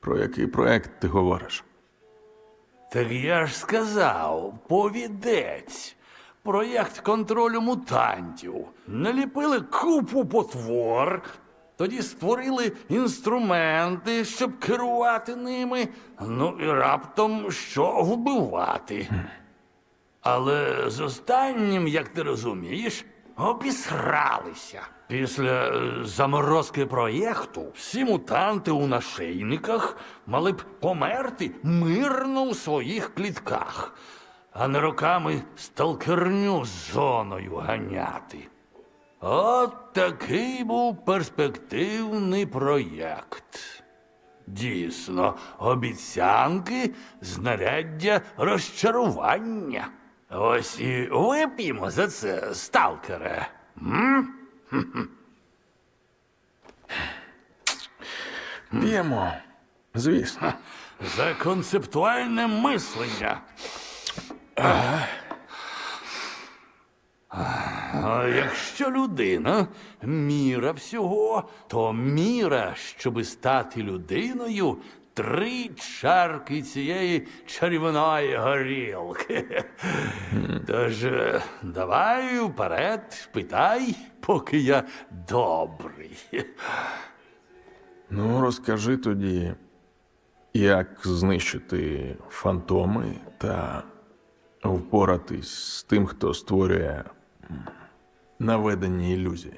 Про який проект ти говориш? Так я ж сказав, повідець. Проєкт контролю мутантів. Наліпили купу потвор, тоді створили інструменти, щоб керувати ними, ну і раптом що вбивати. Але з останнім, як ти розумієш, обісралися. Після е, заморозки проєкту всі мутанти у нашийниках мали б померти мирно у своїх клітках, а не роками сталкерню з зоною ганяти. От такий був перспективний проєкт. Дійсно, обіцянки, знаряддя розчарування. Ось і вип'ємо за це, сталкере. М? П'ємо. Звісно. За концептуальне мислення. А якщо людина міра всього, то міра, щоби стати людиною, три чарки цієї чарівної горілки. Тож е, давай вперед, питай, поки я добрий. Ну, розкажи тоді, як знищити фантоми та впоратись з тим, хто створює наведені ілюзії.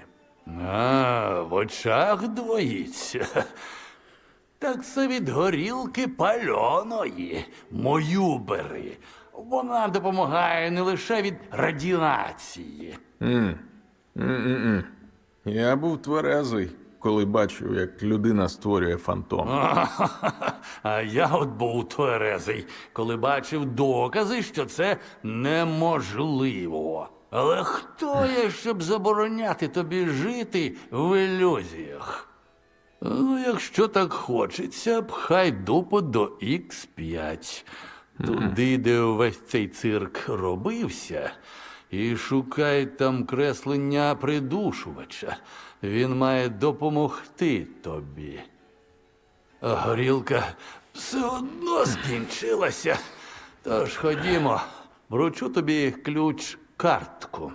А, в очах двоїться. Так це від горілки пальоної. Мою бери. Вона допомагає не лише від радіації. М-м-м. Я був тверезий, коли бачив, як людина створює фантом. А я от був тверезий, коли бачив докази, що це неможливо. Але хто я, щоб забороняти тобі жити в ілюзіях? Ну, якщо так хочеться, пхай дупу до Х5. Туди, де увесь цей цирк робився, і шукай там креслення придушувача. Він має допомогти тобі. Горілка все одно скінчилася. Тож ходімо, вручу тобі ключ картку.